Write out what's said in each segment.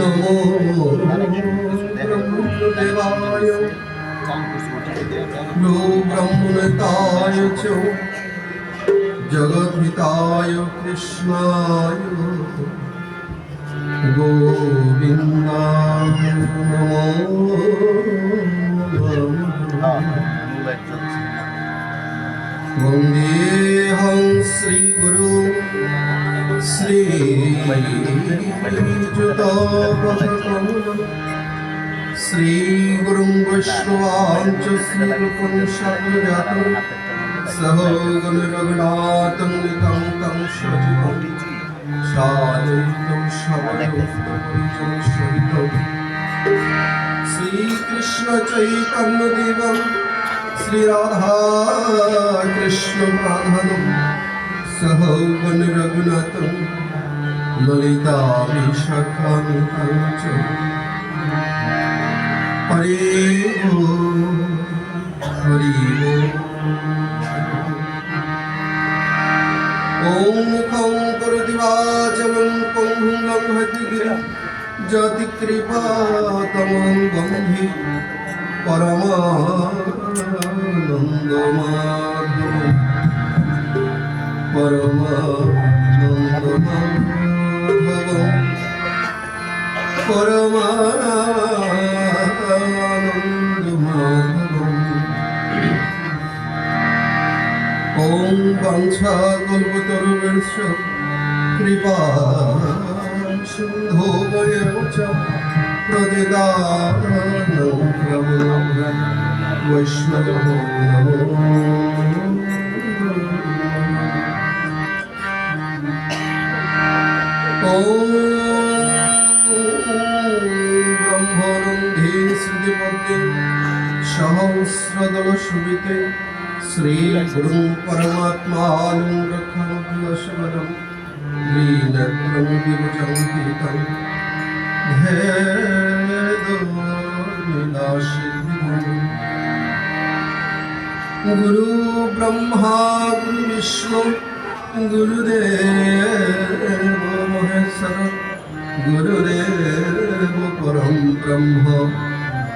নমো ব্রহ্মদেবায় no ব্রহ্মণতায় চ জগদ্ধিতায় কৃষ্ণায় গোবিন্দায় নমো। শ্রী শ্রী গুরু বৈষ্ণবাঞ্চ শ্রীপুংসাত সহ গুণ রঘুনাথম নিতম তম সচিবম সাদয়িতম সবদুক্তপরিচম সহিত শ্রীকৃষ্ণ চৈতন্য শ্রীরাধা কৃষ্ণ প্রাধানম সহৌবন রঘুনাথ ললিতামি সখামি কাঞ্চ। হরে ও হরি ওম কং করদিবাচমং কৌহুঙ্গং হতি গিরা, যতি কৃপা তমং গম্ভীর পরমানন্দমা পরম মঙ্গম পরম ওম বাঞ্ছা কল্পতরুবেশ কৃপা সিন্ধুগয় প্রদিদান প্রভু বৈষ্ণব নমো सहस्रदलशुभिते श्रीगुरुं परमात्मानं रक्षणशवरं लीनत्रं विभुजं पीतं भेदविनाशिनं गुरु ब्रह्मा गुरु विष्णु गुरुदेव महेश्वर गुरुदेव परं ब्रह्म तस्मै श्री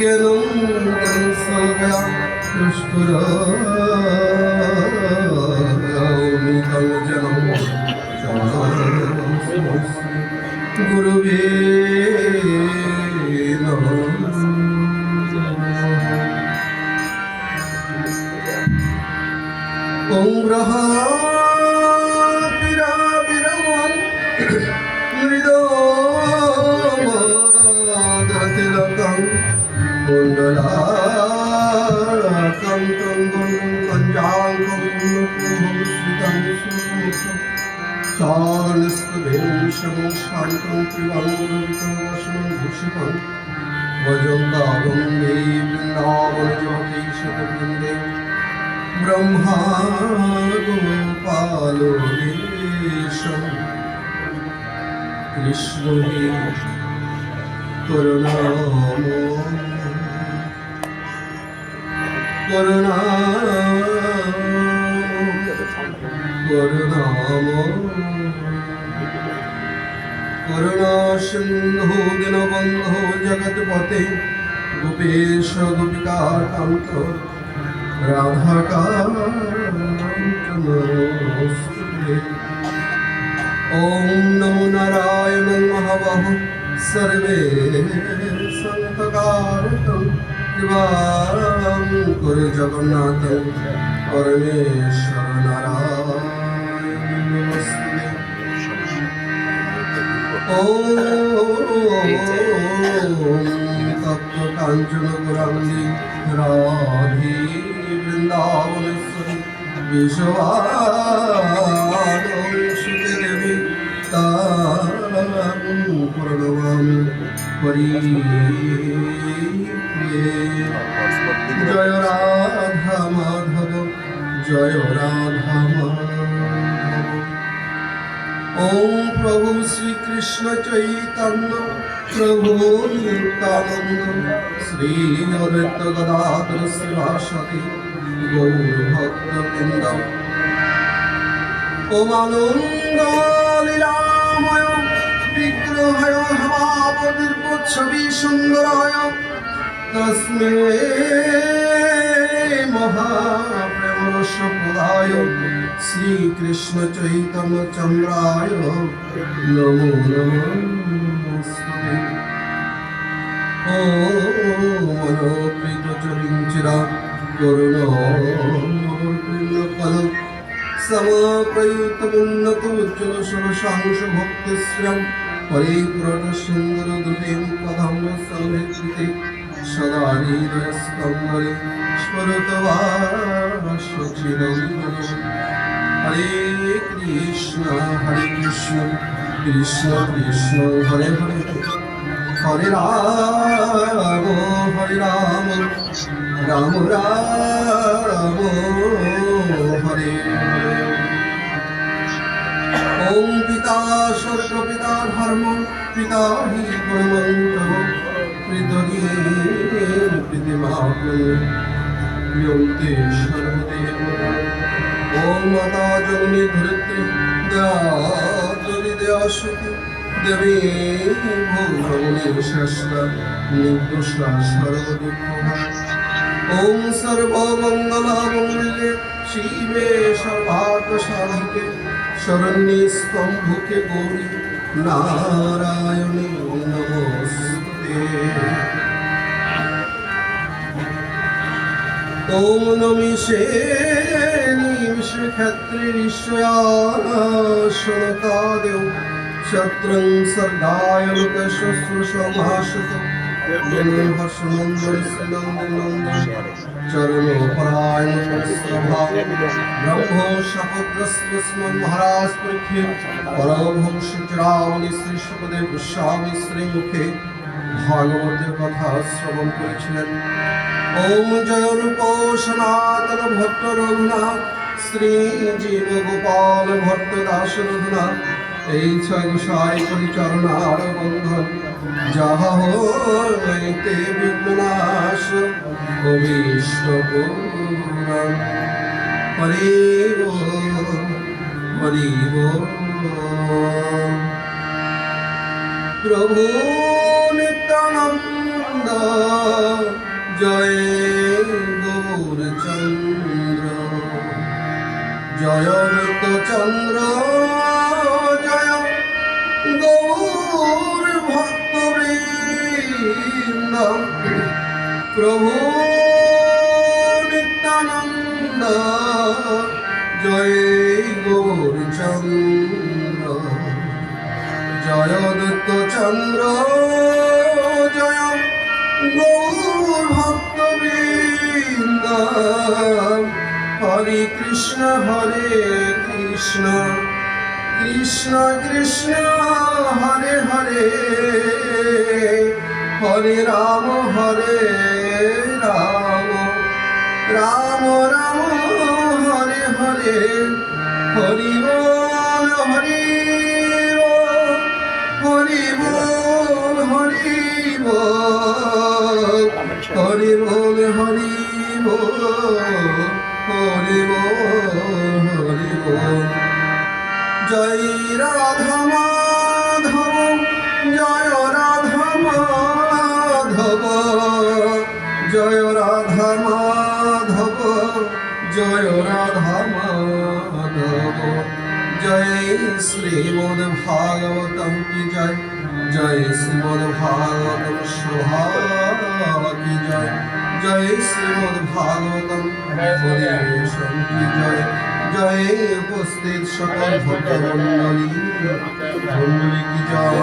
كنم تنصبع نشكر يومك الجنم قربي कुण्डलाकं तं गुणं पञ्चाङ्गं श्रितं सुमुखं सागरनिस्तुभें शमं शान्तं त्रिवाङ्गुरवितं वशमं भूषितं भजं दावं मे वृन्दावनजोति शतवृन्दे ब्रह्मा गोपालो ईशं कृष्ण हि करुणामो करुणा करुणामो करुणा सिन्धो दीनबन्धो जगत्पते गोपेश गोपिकान्त राधाकान्तनमोऽस्तुते ॐ नमो नारायणं महाबाह सर्वे सन्तकारकं বাম করে জগন্নাথ পরমেশ্বর নারায়ণ। তপ্ত কাঞ্চন গুরাঙ্গি রাধি বৃন্দাবনেশ্বরী বিশ্ববাসুকে দেবী তার প্রণবাম জয় রাধা মাধব, জয় রাধা ওম প্রভু শ্রীকৃষ্ণ চৈতন্য, প্রভু নিত্যানন্দ, শ্রী অনন্ত গদাধর শ্রীবাসতি গৌর ভক্ত বৃন্দ ওমানন্দ লীলাময় বিগ্রহয় ভাবাবতীর্পচ্ছবি সুন্দরায় তস্মে মহাপ্রেমরস প্রদায় শ্রীকৃষ্ণ চৈতন্য চন্দ্রায় নমো নমস্তে ও মনোপ্রীত চরিঞ্চিরা করুণ পূর্ণফল সমপ্রయుক্তমুন্নত উজ্জ্বল সরসাংশ সদা হৃদয় স্তম্ভরে স্মরতবাশচিরঞ্জন হরে কৃষ্ণ হরে কৃষ্ণ কৃষ্ণ কৃষ্ণ, হরে হরে। হরে রাম হরে রাম রাম রাম, হরে। ওম পিতা স্বর্গ পিতা ধর্ম, পিতা হি পরমন্ত। হৃদয়ে প্রীতিমা প্রিয়ন্তে সর্বদেব ওম মাতা জননী ধরিত্রী দয়াদি দয়াসতী দেবী ভগবনী সর্বাত্ম শরণ্যে স্তম্ভকে গৌরী নারায়ণে নমস্তে তৌম নমিষে নিমিষে ক্ষেত্রের ঈশ্বরকাদেও ক্ষত্রং সর্গায় লোকশ্বশ্রুষমাসত চরণপরায়ণ ব্রহ্ম শপগ্রস্তস্মন মহারাজ পরীক্ষে পরভং শুচরামণি শ্রী সুখদেব গোস্বামী শ্রীমুখে ভাগবতের কথা শ্রবণ করেছিলেন। ওম জয় রূপ সনাতন ভট্ট রঘুনাথ, শ্রী জীব গোপাল ভট্ট দাস রঘুনাথ। এই ছয় গোসাই পরিচালনার বন্ধন যাহা হইতে বিঘ্নাশ অভীষ্ট পূরণ হরি হরি প্রভু নিত্যানন্দ। জয় গৌরচন্দ্র জয় নিত্য চন্দ্র জয় গৌর ভক্ত বৃন্দ প্রভু নিত্যানন্দ। জয় গৌরচন্দ্র জয় দত্ত চন্দ্র, জয় গৌর ভক্ত হরে কৃষ্ণ হরে কৃষ্ণ কৃষ্ণ কৃষ্ণ, হরে হরে। হরে রাম হরে রাম রাম রাম, হরে হরে। হরি जय श्रीमद्भागवतं की जय जय श्रीमद्भागवतं शोभा की जय जय श्रीमद्भागवतं हरिदेशं की जय जय उपस्थित सकल भक्तमंडली भंडली की जय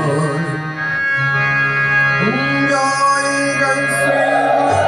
जय जय श्री